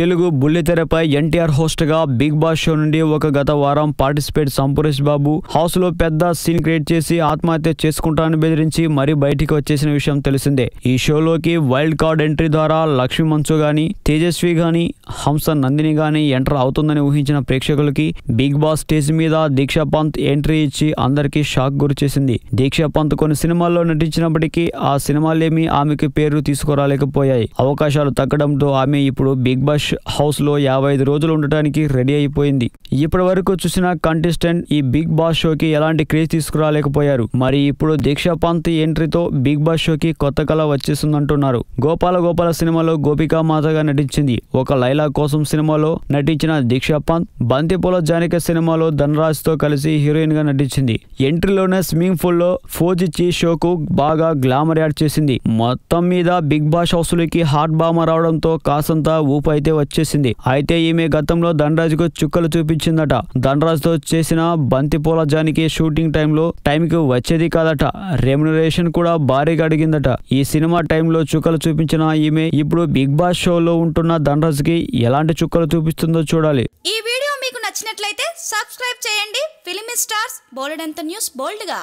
తెలుగు బుల్లితెరపై ఎన్టీఆర్ హోస్ట్గా Bigg Boss show నుండి ఒక గత వారం పార్టిసిపేట్ సంపురేష్ బాబు హౌస్లో పెద్ద సీన్ క్రియేట్ చేసి ఆత్మహత్య చేసుకుంటానని బెదిరించి మరీ బయటికి వచ్చేసిన విషయం తెలిసిందే. ఈ షోలోకి వైల్డ్ కార్డ్ ఎంట్రీ ద్వారా లక్ష్మీ మంచు గాని తేజస్వి గాని హంస నందిని గాని ఎంటర్ అవుతుందని ఊహించిన ప్రేక్షకులకి బిగ్ బాస్ స్టేజ్ మీద దీక్షా పంత్ ఎంట్రీ ఇచ్చి అందరికీ షాక్ గురి చేసింది. దీక్షా పంత్ కొన్ని సినిమాల్లో నటించినప్పటికీ ఆ సినిమాలేమీ ఆమెకి పేరు తీసుకురాలేకపోయాయి. అవకాశాలు తగ్గడంతో ఆమె ఇప్పుడు బిగ్ బాస్ హౌస్లో యాభై ఐదు రోజులు ఉండటానికి రెడీ అయిపోయింది. ఇప్పటి వరకు చూసిన కంటెస్టెంట్ ఈ బిగ్ బాస్ షోకి ఎలాంటి క్రేజ్ తీసుకురాలేకపోయారు. మరి ఇప్పుడు దీక్షా పంత్ ఎంట్రీతో బిగ్ బాస్ షోకి కొత్త కళ వచ్చేసిందంటున్నారు. గోపాల గోపాల సినిమాలో గోపికా మాతగా నటించింది. ఒక లైలా కోసం సినిమాలో నటించిన దీక్షా పంత్ బంతిపూల జానిక సినిమాలో ధనరాజ్తో కలిసి హీరోయిన్గా నటించింది. ఎంట్రీలోనే స్విమ్మింగ్ పూల్లో ఫోజ్ ఇచ్చి షోకు బాగా గ్లామర్ యాడ్ చేసింది. మొత్తం మీద బిగ్ బాస్ హౌస్లోకి హాట్ బామ రావడంతో కాసంత ఊపు అయితే వచ్చేసింది. అయితే ఈమె గతంలో ధనరాజుకు చుక్కలు చూపించిందట. ధనరాజుతో చేసిన బంతిపూల జానికి షూటింగ్ టైంలో టైంకి వచ్చేది కాదట. రెమ్యునరేషన్ కూడా భారీగా అడిగిందట. ఈ సినిమా టైంలో చుక్కలు చూపించిన ఈమె ఇప్పుడు బిగ్ బాస్ షోలో ఉంటున్న ధనరాజుకి ఎలాంటి చుక్కలు చూపిస్తుందో చూడాలి. ఈ వీడియో మీకు నచ్చినట్లయితే సబ్స్క్రైబ్ చేయండి. ఫిలిం స్టార్స్ బోలెడంత న్యూస్ బోల్డ్గా.